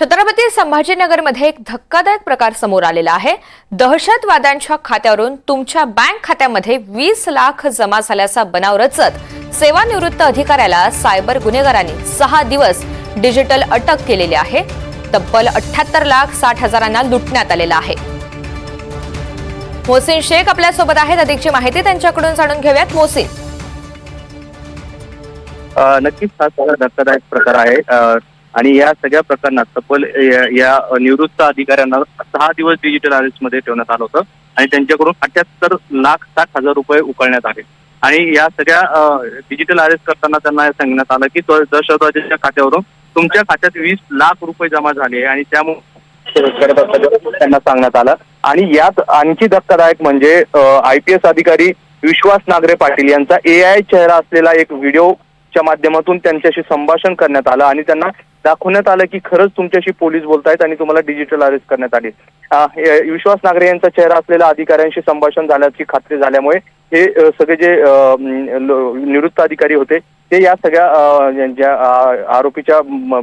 छत्रपती संभाजीनगरमध्ये एक धक्कादायक प्रकार समोर आलेला आहे. दहशतवाद्यांच्या खात्यावरून तुमच्या बँक खात्यामध्ये वीस लाख जमा झाल्याचा बनाव रचत सेवानिवृत्त अधिकाऱ्याला सायबर गुन्हेगारांनी सहा दिवस डिजिटल अटक केलेली आहे. तब्बल अठ्याहत्तर लाख साठ हजारांना लुटण्यात आलेला आहे. मोहसिन शेख आपल्यासोबत आहेत. अधिकची माहिती त्यांच्याकडून जाणून घेऊयात. मोहसिन. नक्कीच हा सगळा धक्कादायक प्रकार आहे. आणि या सगळ्या प्रकरणात तब्बल या- निवृत्त अधिकाऱ्यांना सहा दिवस डिजिटल अरेस्टमध्ये ठेवण्यात आलं होतं. आणि त्यांच्याकडून अठ्याहत्तर लाख साठ हजार रुपये उकळण्यात आले. आणि या सगळ्या डिजिटल अरेस्ट करताना त्यांना सांगण्यात आलं की दहशतवाद्याच्या खात्यावरून तुमच्या खात्यात वीस लाख रुपये जमा झाले आणि त्यामुळे त्यांना सांगण्यात आलं. आणि यात आणखी धक्कादायक म्हणजे आय पी एस अधिकारी विश्वास नागरे पाटील यांचा ए आय चेहरा असलेला एक व्हिडिओ च्या माध्यमातून त्यांच्याशी संभाषण करण्यात आलं आणि त्यांना दाखवण्यात आलं की खरंच तुमच्याशी पोलीस बोलतायत आणि तुम्हाला डिजिटल अरेस्ट करण्यात आली. विश्वास नागरे यांचा चेहरा असलेल्या अधिकाऱ्यांशी संभाषण झाल्याची खात्री झाल्यामुळे हे सगळे जे निवृत्त अधिकारी होते ते या सगळ्या ज्या आरोपीच्या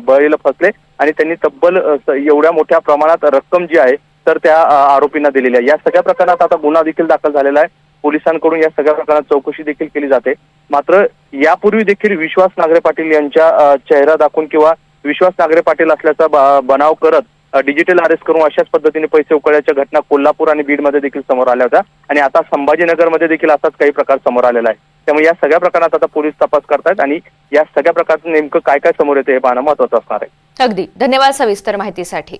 बळीला फसले आणि त्यांनी तब्बल एवढ्या मोठ्या प्रमाणात रक्कम जी आहे तर त्या आरोपींना दिलेली आहे. या सगळ्या प्रकरणात आता गुन्हा देखील दाखल झालेला आहे. पोलिसांकडून या सगळ्या प्रकरणात चौकशी देखील केली जाते. मात्र यापूर्वी देखील विश्वास नागरे पाटील यांच्या चेहरा दाखवून किंवा विश्वास नागरे पाटील असल्याचा बनाव करत डिजिटल अरेस्ट करून अशाच पद्धतीने पैसे उकळल्याच्या घटना कोल्हापूर आणि बीडमध्ये देखील समोर आल्या होत्या. आणि आता संभाजीनगरमध्ये देखील असाच काही प्रकार समोर आलेला आहे. त्यामुळे या सगळ्या प्रकरणात आता पोलीस तपास करतायत आणि या सगळ्या प्रकारचं नेमकं काय काय समोर येते हे पाहणं महत्वाचं असणार आहे. अगदी. धन्यवाद सविस्तर माहितीसाठी.